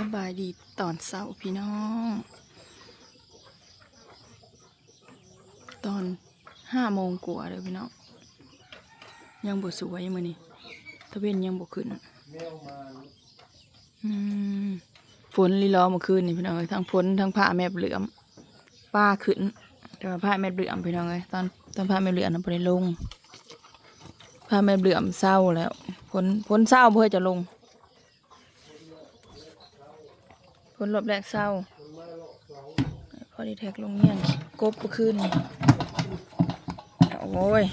สบายดีตอนเช้าพี่น้อง ตอนห้าโมงกว่าเลยพี่น้อง ยังบ่สวยมือนี้ตะเวนยังบ่ขึ้นฝนลีลอเมื่อคืนนี่พี่น้องเอ้ยทั้งฝนทั้งผ้าแม่เหลือมป้าขึ้นแต่ว่าผ้าแม่เหลือมพี่น้องเอ้ยตอนตอนผ้าแม่เหลือมน่ะบ่ได้ลงผ้าแม่เหลือมเศร้าแล้วฝนฝนเศร้าเพื่อจะลง ผลรอบแรกเศร้าพอดีแท็กลงเงี้ยงกบก็ขึ้นโอ้ย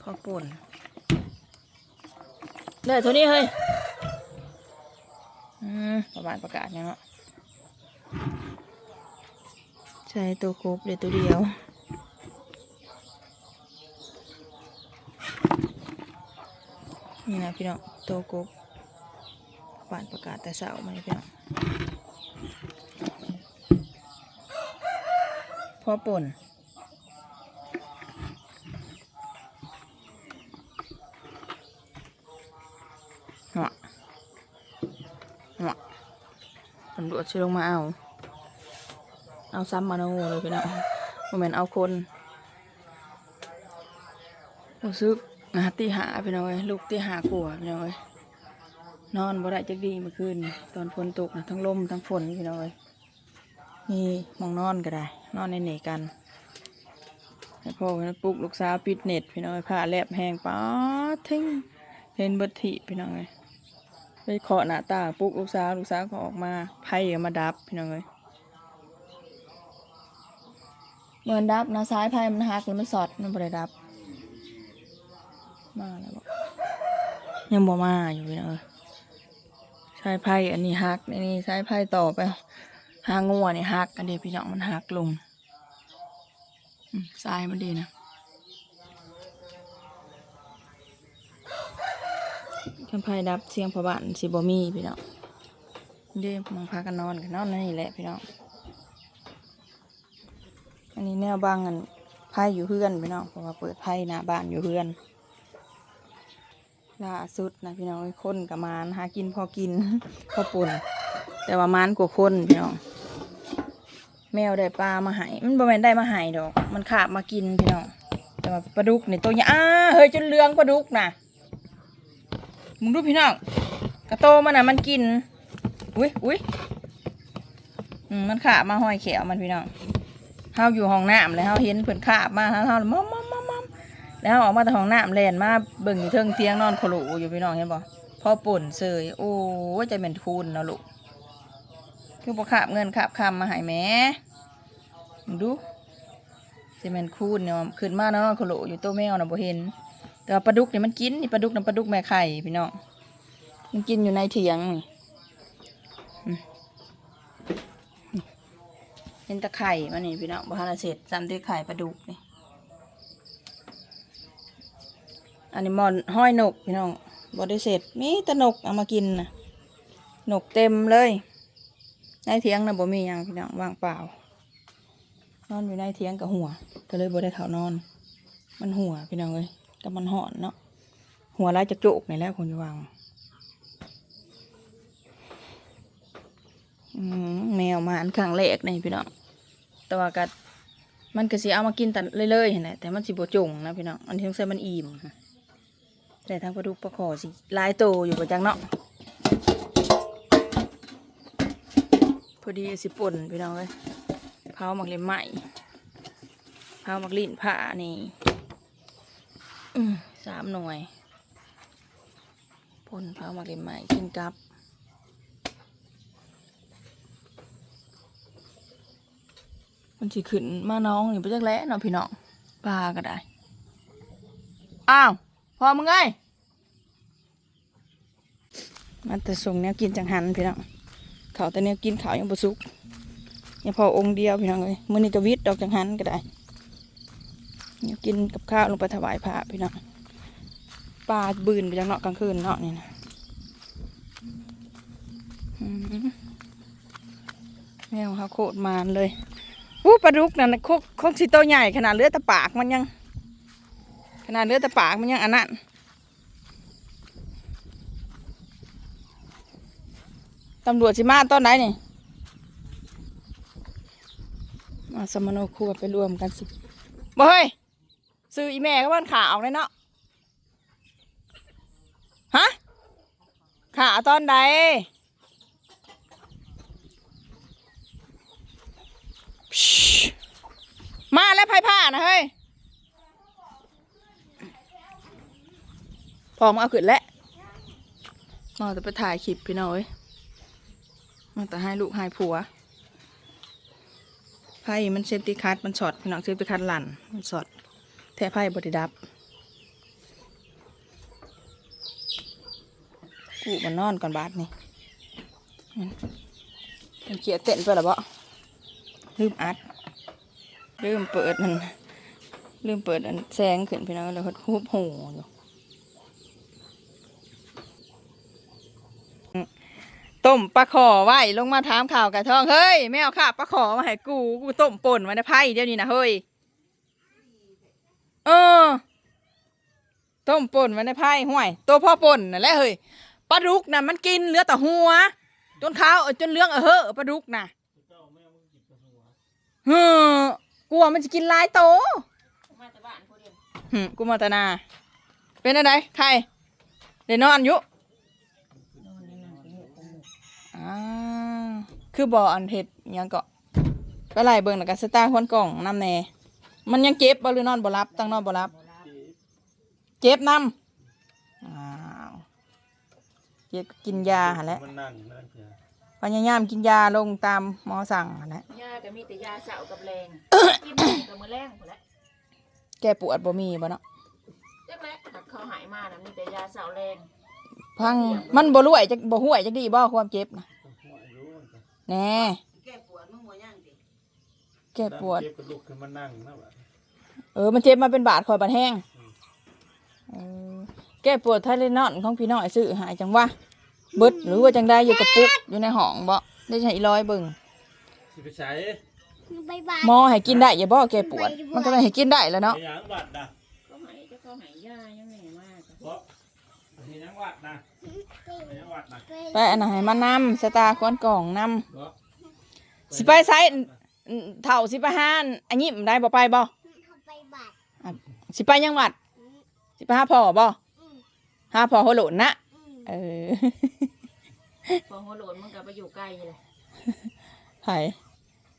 พอป่นได้เท่านี้เฮ้ยอืมประมาณประกาศยังเนาะใช้ตัวกบเดี๋ยวตัวเดียวนี่นะพี่น้องตัวกบ ป่านประกาศแต่เช้ามาเพี่น้องพอป่นหัวหัวตำรวจช่วยลงมาเอา เอาซ้ำมาโน่เลยพี่น้องโมเมนเอาคนรู้สึกนะตีหาพี่น้องเอ้ยลูกตีหากลัวพี่น้องเอ้ย นอนบ่ได้จักดีเมื่อคืนตอนฝนตกนะทั้งลมทั้งฝนพี่น้อยนี่มองนอนก็ได้ นอนในเหนกันให้พ่อให้ปลุกลูกสาวปิดเน็ตพี่น้อยผ้าแลบแห้งป๊าทิ้งเห็นบิดทิพี่น้องเอ้ยไปเคาะหน้าต่างปลุกลูกสาวลูกสาวก็ออกมาไพ่ก็มาดับพี่น้องเอ้ยเหมือนดับนะซ้ายไพ่มันหักแล้วมันสอดมันบ่ได้ดับ มาแล้วบ่ยังบ่มาอยู่พี่น้องเอ้ยายไพ่อันนี้หักอันนี้สายไพ่ต่อไปหางัวนี่หักอันเดียพี่น้องมันหักลงอืมสายมันดีนะคันไพ่ดับเสียงพระบานสิบ่มีพี่น้องเด้มองพากันนอนกันนอนนี่แหละพี่น้องอันนี้แนวบางอันไพ่อยู่เพื่อนพี่น้องเพราะว่าเปิดไพ่หน้าบ้านอยู่เพื่อน ล่าสุดนะพี่น้องเอ้ยคนกับมานหากินพอกินพอปุ่น แต่ว่ามานกว่าคนพี่น้องแมวได้ปลามาใหายมันบ่แม่นได้มาใหายดอก มันขาบมากินพี่น้องแต่ว่าปลาดุกนี่ตัวใหญ่อ้าเฮ้ยจนเหลืองปลาดุกนะมึงดูพี่น้องกระโตมันนะมันกินอุ้ยอุ้ยมันขาบมาห้อยแขวมันพี่น้องเฮาอยู่ห้องน้ำแล้วเฮาเห็นเพิ่อนขาบมาเฮาเฮามอมมอมมอมมอม แล้วออกมาแต่ห้องน้ำแลนมาเบิ่งอยู่เทิงเตียงนอนขลุอยู่พี่น้องเห็นบ่พ่อป่นเสยโอ้ยใจเป็นคูณเนาะลูกคือบ่ขาบเงินขาบคำมาใหายแม่ดูใจเป็นคูณเนี่ยขึ้นมาเนาะขลุอยู่ตัวแมวน่ะบ่เห็น แต่ปลาดุกนี่มันกินนี่ปลาดุกน่ะปลาดุกแม่ไข่พี่น้องมันกินอยู่ในเถียงนี่เห็นตะไข่มันนี่พี่น้องบ่ทันเสร็จซ้ำที่ไข่ปลาดุกนี่ อันนี้มอนห้อยนกพี่น้องบไดิเสร็จมีต่นกเอามากินนะนกเต็มเลย ในเถียงนะบ่มีหยังพี่น้องว่างเปล่า นอนอยู่ในเถียงกับหัว ก็เลยบ่ได้เขานอน มันหัวพี่น้องเลยแต่มันห่อนเนาะหัวลายจะโจกนี่แหละคนจะวางแมวมาอันข้างแรกนี่พี่น้องแต่ว่ากัมันก็สิเอามากินแต่เรื่อยๆเห็นไหมแต่มันสิบ่จงนะพี่น้องอันที่ต้องใส่มันอิ่ม แต่ทางปลาดุกปลาขอสิลายโตอยู่ประจังเนาะพอดีสิป่นพี่น้องเลยเผาหมักเล็มใหม่เผาหมักลิ้นผ่านี่สามหน่วยป่นเผาหมักเล็มใหม่กินกับมันสิขึ้นมาน้องนี่ไปจักแล้เนาะพี่น้องปลาก็ได้ อ้าว อมึงไงมันแต่ส่งแนวกินจังหันพี่น้องเขาแต่แนวกินเขาวยังบ่สุกยังพอองค์เดียวพี่น้องเลยมือนี้กวิทย์ดอกจังหันก็ได้แนวกินกับข้าวลงไปถวายพระพี่น้องปลาบืนไปจังเนาะกลางคืนเนาะนี่นะแมวเขาโคตรมานเลยอู้ปลาดุกนั่นน่ะโคกโคกสิโตใหญ่ขนาดเลือแต่ปากมันยัง นาเลือแต่ปากมันยังอันนั้นตำรวจสิมาตอนไหนนี่มาสมโนครัวไปรวมกันสิบ่เฮ้ยซื้ออีแม่ก็บ้านขาออกเลยเนาะฮะขาตอนใดมาแล้วไพ่ผ้านะเฮ้ย พอมงเอาขึ้นแล้วมาแต่ไปถ่ายคลิปพี่น้อยมาแต่ให้ลูกให้ผัวไพ่มันเซฟตี้คัทมันช็อตพี่น้องเซฟตี้คัทหลั่นมันช็อตแท้ไพ่บไดิดับกูมันนอนก่อนบาทนี่มันเขียเต้นไปหรอบ่ลืมอัดลืมเปิดมันลืมเปิดอันแสงขึ้นพี่น้องแล้วฮุบหูอยู่อืม ต้มปลาขอไว้ลงมาถามข่าวไก่ทองเฮ้ยไม่เอาค่ะปลาขอมาให้กูกูต้มป่นไว้ในไพ่เดี๋ยวนี้นะเฮ้ยเออ ต้มป่นไว้ในไพ่ห่วยตัวพ่อป่นนั่นแหละเฮ้ยปลาดุกน่ะมันกินเหลือแต่หัวจนขาวเออจนเหลื้องเออเฮ้อปลาดุกน่ะเฮ้อกลัวมันจะกินหลายโตมาแต่บ้านคนเดียวหึกูมาแตนาเป็นอะไรใครเดี๋ยวนอนอยู่อ่า คือบ่ออันเห็ดอิหยังเกาะไปไล่เบิ่งแล้วก็สตาร์ควนกล่องน้ำแน่มันยังเจ็บบ่หรือนอนบ่รับตั้งนอนบ่รับ เจ็บน้ำอ้าวเจ็บก็กินยาหั่นแหละมันนั่งอยู่นั่นเถอะพยายามกินยาลงตามหมอสั่งหั่นแหละยาก็มีแต่ยาเสากับแรงกินกับมือแรงหมดแล้วแก้ปวดบ่มีบ่เนาะเจ๊กแล้วหักเขาหายมานะมีแต่ยาเสาแรงพังมันบ่รวยจักบ่ห่วยจักดีบ่ความเจ็บนะหัวอายุมันก็ แน่แก้ปวดมึงบ่ย่างดิแก้ปวด เจ็บกระดูกขึ้นมานั่งนะแบบเออ มันเจ็บมาเป็นบาดคอยบาดแห้งเออแก้ปวดไทเลนอนของพี่น้อยซื้อหายจังวะเบิดหรือว่าจังได้อยู่กับปุ๊กอยู่ในห้องบ่ได้ใช้อีร้อยเบิ่งสิไปใช้บายบายหมอให้กินได้อย่าบ่แก้ปวด มันก็ต้องให้กินได้แล้วเนาะไปยังวัดนะเขาหายจะเขาหายยายังไงมากเพราะไปยังวัดนะไปยังวัดนะ ไปอันไหนมานำสตาร์คอนกล่องนำเพราะสิไปไซส์เท่าสิไปหานอันนี้ได้บ่ไปบ่ไปบาดสิไปยังหวัด สิไปหาพ่อบ่หาพ่อโหโหลนนะเออพอหัวโหลนมันก็ไปอยู่ใกล้เลยไผ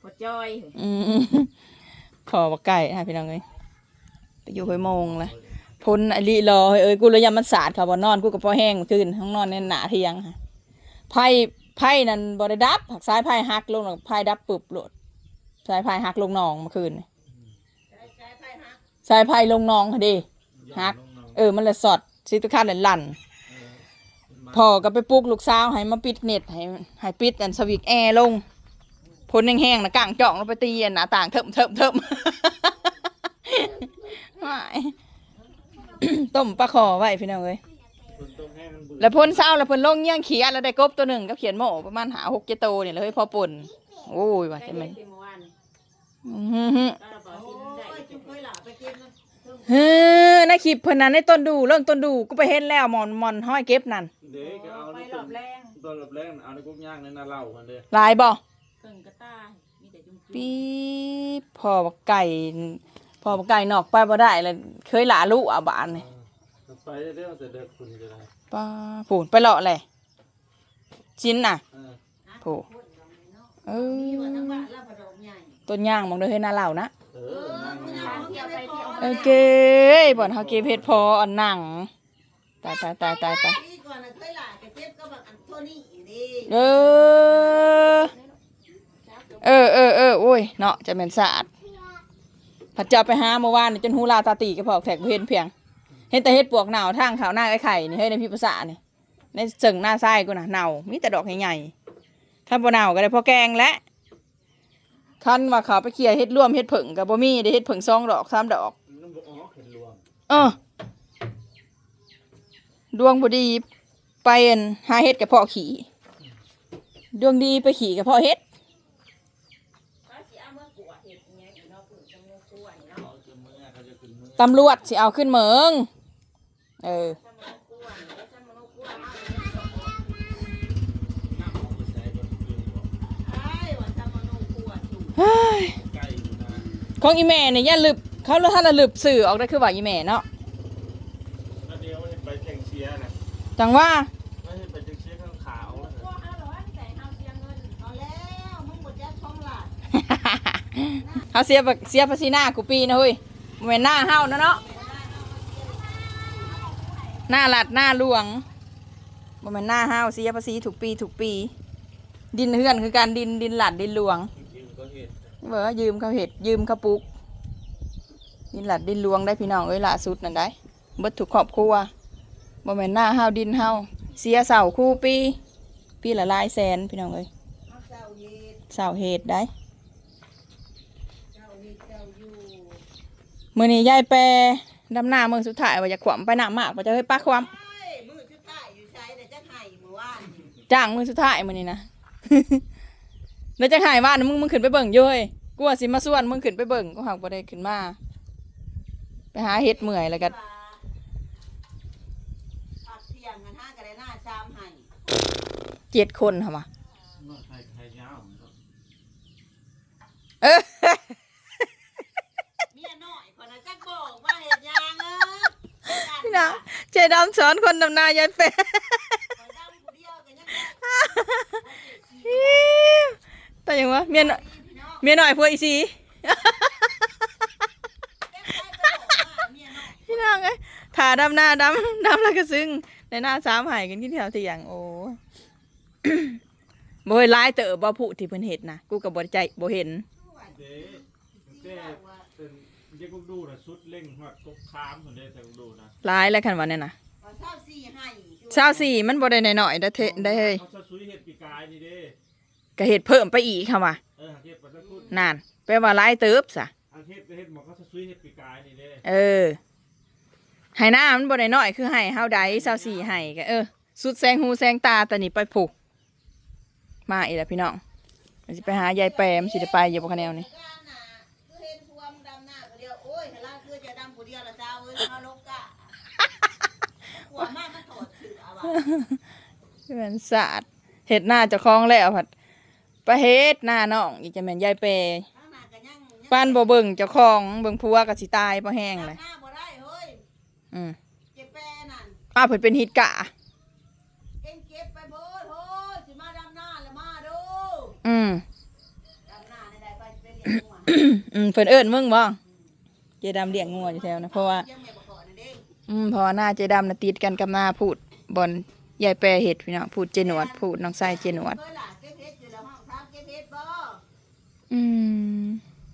พอจ้อยอืมพอบ่ไก่นะพี่น้องเอ้ยไปอยู่ห้วยโมงเลย พ้นอลิรอเฮ้ยเอ้ยกูเลยยามมันสาดค่ะบ่นอนกูก็พอแห้งมาคืนห้องนอนในหนาเทียงค่ะไพ่ไพ่นั่นบ่ได้ดับหักซ้ายไพ่หักลงไพ่ดับปึบโหลดซ้ายไพ่หักลงนองเมื่อคืนซ้ายไพ่ลงนองค่ะดิฮัก เออมันเลยสอดซิตุคาดเลยลั่นพอก็ไปปลุกลูกสาวให้มาปิดเน็ตให้ให้ปิดอันสวิกแอร์ลงพ้นแห้งๆนะกางจ่องล้วไปตีอันหน้าต่างเถิมเถิมเถิมไม่ ต้มปลาคอไว้พี่น้องเอ้ยคนตรงแห้งมันเบื่อแล้วพ่นเศร้าแล้วพ่นลงเงี้ยงเขียดแล้วได้กบตัวหนึ่งก็เขียนโม่ประมาณหาหกเจดโตเนี่ยเลยพอป่นโอ้ยว่าใกล้จะเมื่แมันอวานอื้อหือก็เราบอกกินได้จุ๊บเคยหล่ะไปกินนะเฮ้อในคลิปเพิ่นนั้นในต้นดูเรื่องต้นดูกูไปเห็นแล้วหมอนหมอนห้อยเก็บนั่นเด็กก็เอาไปในหลต้อนบแรงต้นหลบแรงเอาในกุ๊กย่างในนาเหล่ากันเลยลายบ่เกินกระต้ามีแต่จุ่มปี๊บพอบักไก่ พอบักไก่นอกไปบ่ได้เลยเคยหลาลูกอะบานนี่ไปเรื่อยๆแต่เด็กคุณจะได้ป้าผูนไปเลาะเลยชิ้นน่ะเออโผูเออมีว่าทั้งบ้านแล้วพอดอกใหญ่ต้นย่างมองเด้อเฮ้ยหน้าเหล่านะเออนั่งทางเที่ยวไปเที่ยวมาโอเคบ่อนเฮาเก็บเฮ็ดพออันหนังตายตายตายตายตายปีก่อนน่ะเคยหล่ะก็เจ็บก็บักอันโทนี่อยู่ดิเออเออเออเออโอ้ยเนาะจะเป็นสะอาด ผัดเจ้าไปหาเมื่อวานนี่จนหูลาตาตีกระพอกแทกบ่เห็นเพียง เห็นแต่เฮ็ดปวกหนาวทางขาวหน้าไอ้ไข่นี่เฮ้ยในพิภาษานี่ในเจิงหน้าไส้กูนะหนามีแต่ดอกใหญ่ๆถ้าบ่หนาก็ได้พอแกงและคันว่าเขาไปเคลียร์เฮ็ดร่วมเฮ็ดผึ่งกับบ่มีได้เฮ็ดผึ่งสองดอกสามดอกเออดวงบ่ดีไปอั่นหาเฮ็ดกับพ่อขี่ดวงดีไปขี่กับพ่อเฮ็ด ตำรวจสิเอาขึ้นเมืองเออของอีแม่เนี่ยย่าลึบเขาแล้วท่านลึบสื่อออกได้คือว่าอีแม่เนาะจังว่าเขาเสียเสียภาษีหน้ากูปีนะเฮ้ย บ่แม่นหน้าเฮานะเนาะหน้าหลัดหน้าหลวงบ่แม่นหน้าเฮาเสียภาษีถูกปีถูกปี ดินเฮือนคือการดินดินหลัดดินหลวงเห็นเบอยืมเขาเห็ดยืมเขาปลูกดินหลัดดินหลวงได้พี่น้องเอ้ยล่าสุดนั่นได้เบิดถูกครอบครัวบ่แม่นหน้าเฮาดินเฮาเสียเสาคู่ปี ปีละหลายแสนพี่น้องเอ้ยเสาเห็ดได้ เจ้าเย็ดเจ้าอยู่ มื้อนี้ยายแปรดำหน้ามือสุดท้ายว่าจะขวามไปหน้ามากว่าจะเฮ้ยปักความเฮ้ยมือชุดท้ายอยู่ใช้แต่จะไห้เมื่อวานนี่จ้างมือสุดท้ายมื้อนี้นะแล้วจะหายว่านะมึงมึงขึ้นไปเบิ่งอยู่เฮ้ยกูว่าสิมาส่วนมึงขึ้นไปเบิ่งกูหักบ่ได้ขึ้นมา ไปหาเห็ดเมื่อยแล้วก็ผักเที่ยงกันห้ากันได้หน้าชามไห้เจ็ดคนค่ะวะว่าใครใครยาวเออ เมียน้อยคนน่ะจักบอกว่าเห็ดยางเออ พี่น้องเจดำสอนคนดำนายายแปรข่อยดำผู้เดียวกันยังได้แต่ยังวะเมียนเมียน้อยพวกอีสีพี่น้องเอ้ถ่าดำหน้าดำดำแล้วก็ซึ้งในหน้าสามหายกันที่แถวที่อย่างโอ้บ่ยร้ายเต๋อบ่ผู้ที่เพิ่นเห็ดนะกูก็บ่ใจบ่เห็น เด้เด้เป็นเด็กกูดูนะสุดเล่งหัดตกค้ามคนเด้แต่กูดูนะร้ายแล้วคันว่าเนี่ยนะขอเศร้าสี่ให้ชาวสี่มันบ่ได้น้อยๆได้เทได้เฮ้ยเขาจะซุยเห็ดปีกายนี่เด้ก็เห็ดเพิ่มไปอีกค่ะว่ะเออหาเห็ดปัตตะกุดนานแปลว่าร้ายเติบซะอันเห็ดเห็ดหมอเขาจะซุยเห็ดปีกายนี่เด้เออให้หน้ามันบ่ได้น้อยคือให้เฮาใดชาวสี่ให้ก็เออ สุดแซงหูแซงตาแต่นี่ไปผูกมาอีกแล้วพี่น้องเราสิไปหายายแปมนสิได้ไปอยู่บ่คะแนวนี่ด้านหน้าคือเห็นพวมดำหน้าผู้เดียวโอ้ยถ้าล่างคือจะดำผู้เดียวละเจ้าเอ้ยเขาลกกะหัวมากมันถอ ดเสือว่ะเป็นศาสตร์เฮ็ดหน้าเจ้าของแล้วผัดไปเฮ็ดหน้าน้องอีกจะแม่นยายแปรข้างหน้าก็ยังยังปานบ่เบิ่งเจ้าของเบิ่งผัวก็สิตายบ่แห้งเลยดำหน้าบ่ได้เฮ้ยอืมเจ็บแปรนั่นอ้าวเพิ่นเป็นฮิตกะ เอ็งเก็บไปเบิดเฮ้ยสิมาดำหน้าแล้วมาดูอืม ดำหน้าในใดไปไปเรียนหัวอืมเพิ่นเอิ้นมึงบ่เจดำเลี้ยงงัวอยู่แถวนะเพราะว่า ยังไม่บอกนั่นเด้อืมเพราะว่าหน้าเจดำน่ะติดกันกับหน้าพูด บอนยายแปรเฮ็ดพี่น้องพูดเจหนวดพูดน้องชายเจหนวดเคยหล่ะเก็บเฮ็ดอยู่แล้วห้องทำเก็บเฮ็ดบ่อืม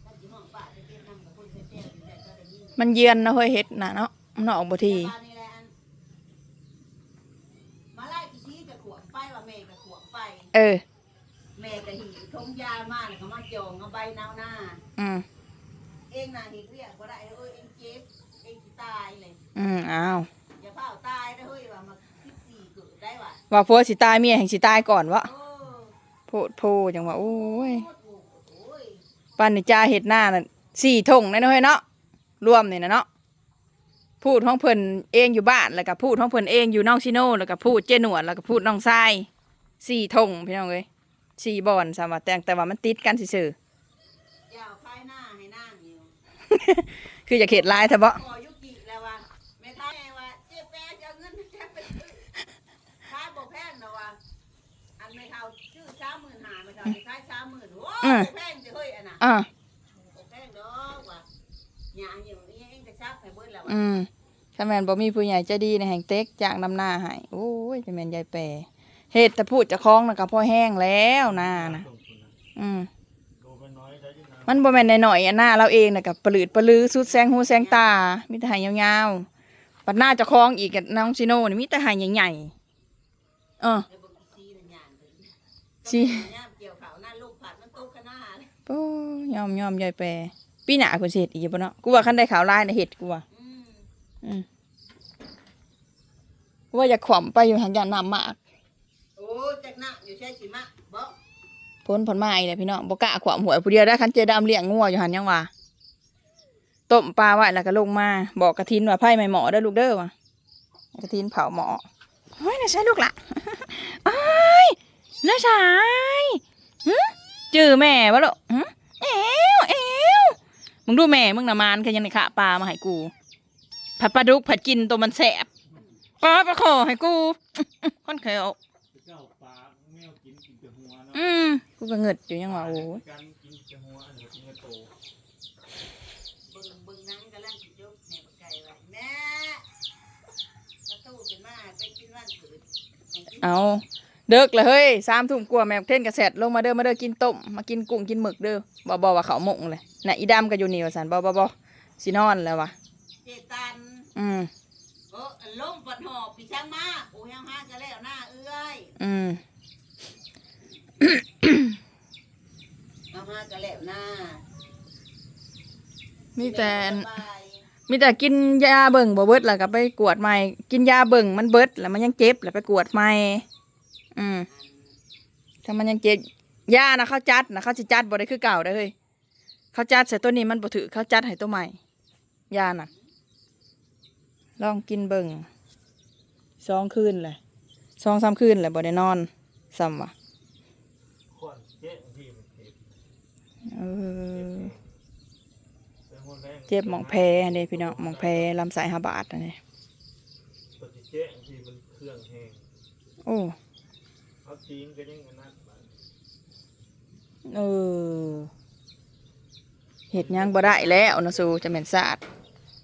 ถ้าสิห้องป้าจะเก็บนำกับคนเสียๆอยู่ได้ก็ได้ยินมันเยือนนะเฮ้ยเฮ็ดน่ะเนาะมันออกบ่ทีบ้านนี่แหละอันมาไล่อีชี้จะขวงไปว่าแม่ก็ขวงไปเออแม่ก็หิวทงยามาแล้วก็มาจองเอาใบนาวหน้าอืมเองน่ะเห็นเรียกบ่ได้เอ้ยเองเจ็บเองสิตายเลยอืมอ้าวอย่าเผาตายนะเฮ้ยว่ามา14เกิด ได้ว่ะว่าผัวสิตายเมียแห่งสิตายก่อนวะโอ้โพดโพจังว่าโอ้ยโคตรโหดโอ้ยปานนี่จ้าเฮ็ดหน้าน่ะสี่ทงเลยเนาะเฮ้ยเนาะรวมนี่นะเนาะพูดของเพิ่นเองอยู่บ้านแล้วก็พูดของเพิ่นเองอยู่น้องชิโน่แล้วก็พูดเจหนวดแล้วก็พูดน้องทรายสี่ทงพี่น้องเอ้ยสี่บอนสามารถแต่งแต่ว่ามันติดกันซื่ออยาวคลายหน้าให้นั่งอยู่ๆคืออยากเฮ็ดลายแท้บ่ หมื่นโอ้ยบ่แพงจะเฮ้ยอันน่ะอ่าบ่แพงดอกว่าหยาอยู่นี่เองก็ซักให้เบิดแล้วว่าอืมถ้าแม่นบ่มีผู้ใหญ่ใจดีในแห่งเต็กจากนำหน้าให้โอ้ยจะแม่นยายแปรเฮ็ดแต่พูดเจะคล้าของน่ะก็พอแห้งแล้วหน้าน่ะส่งคนนะอืมโดนไปน้อยได้ยังไงมันบ่แม่นน้อยๆอันหน้าเราเองน่ะก็ปลืดปลือสุดแสงหูแสงตา มีแต่หายยาวๆปัดหน้าเจ้าของอีกกับน้องซิโน่นี่มีแต่หายใหญ่ๆเออเดโอ้ยอมยอมยายแปรปีหน้าเพิ่นสิเฮ็ดอีกบ่เนาะกูว่าคันได้ข่าวร้ายน่ะเฮ็ดกูว่าอืมอืมกูว่าอยากขวำไปอยู่หันยานน้ำมากโอ้จักหน้าอยู่ใช่สิมะบ่พ้นผลไม้เลยพี่น้องบ่กล้าขวามหวยผู้เดียวได้คันเจดำเลี้ยงงัวอยู่หันยังว่าต้มปลาไว้แล้วก็ลงมา บอกกระทินว่าไผ่ไม่หมอเด้อลูกเด้อว่ะกระทินเผาหมอเฮ้ยน่าใช่ลูกละเอ้ยน่าใช่หึ จื้อแม่วะลูกหึเอ้วเอ้วมึงดูแม่มึงน่ะมานกันยังในขาปลามาให้กู ผัดปลาดุกผัดกินตัวมันแสบปลาปลาขอให้กูค่อนเขียวเจ้าปลาแมวกินกินแต่หัวเนาะอืมกูก็เงิดอยู่ยังว่าโอ้ยการกินแต่หัวอันนี้กินแต่โตเบิ่งเบิ่งหนังกำลังสิจบแม่บ่ไก่ว่าแม่ประตูขึ้นมาไปกินวันเกิดให้กินเอา เด็กเลยเฮ้ยสามทุ่มกว่าแม่เท่นกระแสดลงมาเด้อมาเด้อกินต้มมากินกุ้งกินหมึกเด้อบ่บ่ว่าเขาหมงเลยน่ะอีดำก็อยู่นี่ว่าสันบ่บ่บ่สินอนแล้ววะเจตันอืมเออลมปัดหอบพี่ช่างมาโอ้ยยังหากันแล้วหน้าเอ้ยอืมเอาหากันแล้วหน้ามีแต่สบายมีแต่กินยาเบิ่งบ่เบิดแล้วก็ไปกวดใหม่ กินยาเบิ่งมันเบิดแล้วมันยังเจ็บแล้วไปกวดใหม่ อืมถ้ามันยังเจ็บยานะเขาจัดนะเขาสิจัดบ่ได้คือเก่าได้อเฮ้ยเขาจัดใส่ตัวนี้มันบ่ถือเขาจัดให้ตัวใหม่ยาน่ะ ลองกินเบิ่งสองคืนเลยสองสามคืนเลยบ่ได้นอนซ้ำว่ะขวัญเจ๊ที่มันเจ็บเออแต่หัวแรงเจ็บหมองแพ้อันนี้พี่น้องหมองแพ้ลำไส้ห้าบาทอันนี้ตัวที่เจ๊ที่มันเครื่องแห้งโอ้เอา จีนก็ยังอันนั้นบาดเออเห็ดหยังบ่ได้แล้วนะสูจะเหม็นสะอาด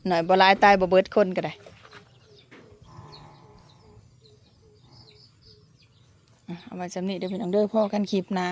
หน่อยบ่ลายตายบ่เบิดคนก็ได้อะเอาไว้สำนี้เดี๋ยวพี่น้องเด้อพ่อกันคลิปหนะ